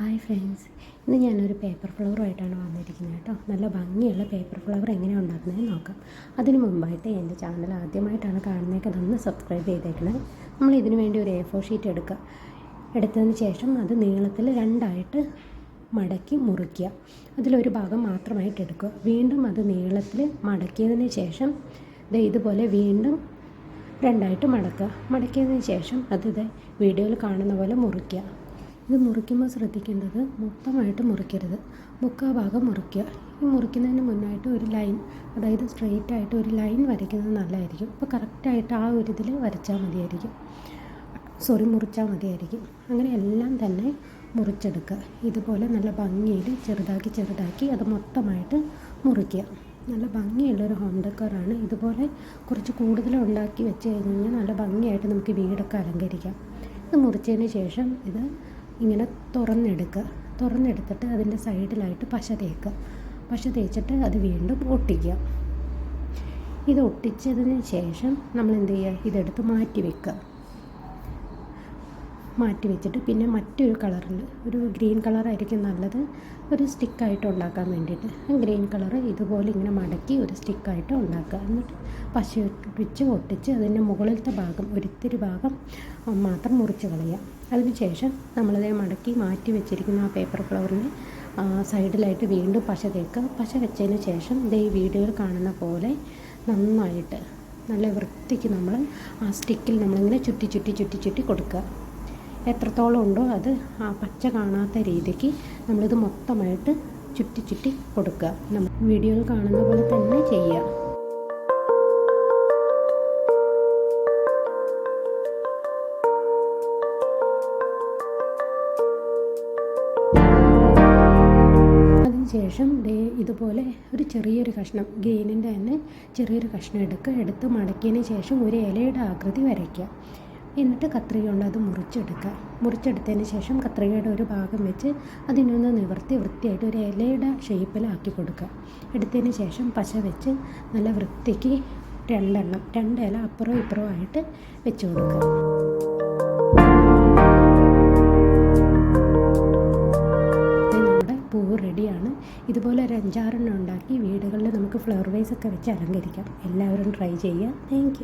Hi friends ഇന്ന് ഞാനൊരു paper ഫ്ലവറുമായിട്ടാണ് വന്നിരിക്കുന്നത് കേട്ടോ. നല്ല ഭംഗിയുള്ള പേപ്പർ ഫ്ലവർ എങ്ങനെ ഉണ്ടാക്കുന്നതെന്ന് നോക്കാം. അതിന് മുമ്പായിട്ട് എന്റെ ചാനൽ ആദ്യമായിട്ടാണ് കാണുന്നതൊക്കെ ഒന്ന് സബ്സ്ക്രൈബ് ചെയ്തേക്കണേ. നമ്മൾ ഇതിനു വേണ്ടി ഒരു എ ഫോർ ഷീറ്റ് എടുക്കുക. എടുത്തതിന് ശേഷം അത് നീളത്തിൽ രണ്ടായിട്ട് മടക്കി മുറിക്കുക. അതിലൊരു ഭാഗം മാത്രമായിട്ട് എടുക്കുക. വീണ്ടും അത് നീളത്തിൽ മടക്കിയതിന് ശേഷം ഇത് ഇതുപോലെ വീണ്ടും രണ്ടായിട്ട് മടക്കുക. മടക്കിയതിന് ശേഷം അത് വീഡിയോയിൽ കാണുന്ന പോലെ മുറിക്കുക. ഇത് മുറിക്കുമ്പോൾ ശ്രദ്ധിക്കേണ്ടത് മൊത്തമായിട്ട് മുറിക്കരുത്. മുക്കാ ഭാഗം മുറിക്കുക. ഈ മുറിക്കുന്നതിന് മുന്നായിട്ട് ഒരു ലൈൻ അതായത് സ്ട്രെയിറ്റ് ആയിട്ട് ഒരു ലൈൻ വരയ്ക്കുന്നത് നല്ലതായിരിക്കും. അപ്പോൾ കറക്റ്റായിട്ട് ആ ഒരു ഇതിൽ വരച്ചാൽ മതിയായിരിക്കും. സോറി മുറിച്ചാൽ മതിയായിരിക്കും. അങ്ങനെ എല്ലാം തന്നെ മുറിച്ചെടുക്കുക. ഇതുപോലെ നല്ല ഭംഗിയിൽ ചെറുതാക്കി ചെറുതാക്കി അത് മൊത്തമായിട്ട് മുറിക്കുക. നല്ല ഭംഗിയുള്ളൊരു ഹോം ഡെക്കറാണ് ഇതുപോലെ കുറച്ച് കൂടുതൽ ഉണ്ടാക്കി വെച്ച് കഴിഞ്ഞ് കഴിഞ്ഞാൽ നല്ല ഭംഗിയായിട്ട് നമുക്ക് വീടൊക്കെ അലങ്കരിക്കാം. ഇത് മുറിച്ചതിന് ശേഷം ഇത് ഇങ്ങനെ തുറന്നെടുക്കുക. തുറന്നെടുത്തിട്ട് അതിന്റെ സൈഡിലായിട്ട് പശ തേക്കുക. പശ തേച്ചിട്ട് അത് വീണ്ടും ഒട്ടിക്കുക. ഇത് ഒട്ടിച്ചതിന് ശേഷം നമ്മൾ എന്ത് ചെയ്യുക? ഇതെടുത്ത് മാറ്റി വെക്കുക. മാറ്റി വെച്ചിട്ട് പിന്നെ മറ്റൊരു കളറിൽ ഒരു ഗ്രീൻ കളറായിരിക്കും നല്ലത്. ഒരു സ്റ്റിക്കായിട്ട് ഉണ്ടാക്കാൻ വേണ്ടിയിട്ട്. ആ ഗ്രീൻ കളർ ഇതുപോലെ ഇങ്ങനെ മടക്കി ഒരു സ്റ്റിക്കായിട്ട് ഉണ്ടാക്കുക. എന്നിട്ട് പശ വെച്ച് ഒട്ടിച്ച് അതിന്റെ മുകളിലത്തെ ഭാഗം ഒരിത്തിരി ഭാഗം മാത്രം മുറിച്ച് കളയുക. അതിനുശേഷം നമ്മളത് മടക്കി മാറ്റി വെച്ചിരിക്കുന്ന ആ പേപ്പർ ഫ്ലവറിന് സൈഡിലായിട്ട് വീണ്ടും പശ തേക്കുക. പശ വെച്ചതിന് ശേഷം ഇതേ വീഡിയോയിൽ കാണുന്ന പോലെ നന്നായിട്ട് നല്ല വൃത്തിക്ക് നമ്മൾ ആ സ്റ്റിക്കിൽ നമ്മളിങ്ങനെ ചുറ്റി ചുറ്റി ചുറ്റി ചുറ്റി കൊടുക്കുക. എത്രത്തോളം ഉണ്ടോ അത് ആ പച്ച കാണാത്ത രീതിക്ക് നമ്മളിത് മൊത്തമായിട്ട് ചുറ്റി ചുറ്റി കൊടുക്കുക. നമ്മൾ വീഡിയോയിൽ കാണുന്ന പോലെ തന്നെ ചെയ്യുക. ശേഷം ദേ ഇതുപോലെ ഒരു ചെറിയൊരു കഷ്ണം ഗെയിനിന്റെ തന്നെ ചെറിയൊരു കഷ്ണം എടുക്കുക. എടുത്ത് മടക്കിയതിന് ശേഷം ഒരു ഇലയുടെ ആകൃതി വരയ്ക്കുക. എന്നിട്ട് കത്രിക കൊണ്ട് അത് മുറിച്ചെടുക്കുക. മുറിച്ചെടുത്തതിന് ശേഷം കത്രികയുടെ ഒരു ഭാഗം വെച്ച് അതിനൊന്ന് നിവർത്തി വൃത്തിയായിട്ട് ഒരു ഇലയുടെ ഷേപ്പിലാക്കി കൊടുക്കുക. എടുത്തതിന് ശേഷം പശ വെച്ച് നല്ല വൃത്തിക്ക് രണ്ടെണ്ണം രണ്ട് ഇല അപ്പുറവും ഇപ്പുറവും ആയിട്ട് വെച്ച് കൊടുക്കുക. നമ്മുടെ റെഡിയാണ്. ഇതുപോലെ ഒരു അഞ്ചാറെണ്ണം ഉണ്ടാക്കി വീടുകളിൽ നമുക്ക് ഫ്ലവർ വൈസ് ഒക്കെ വെച്ച് അലങ്കരിക്കാം. എല്ലാവരും ട്രൈ ചെയ്യുക. താങ്ക്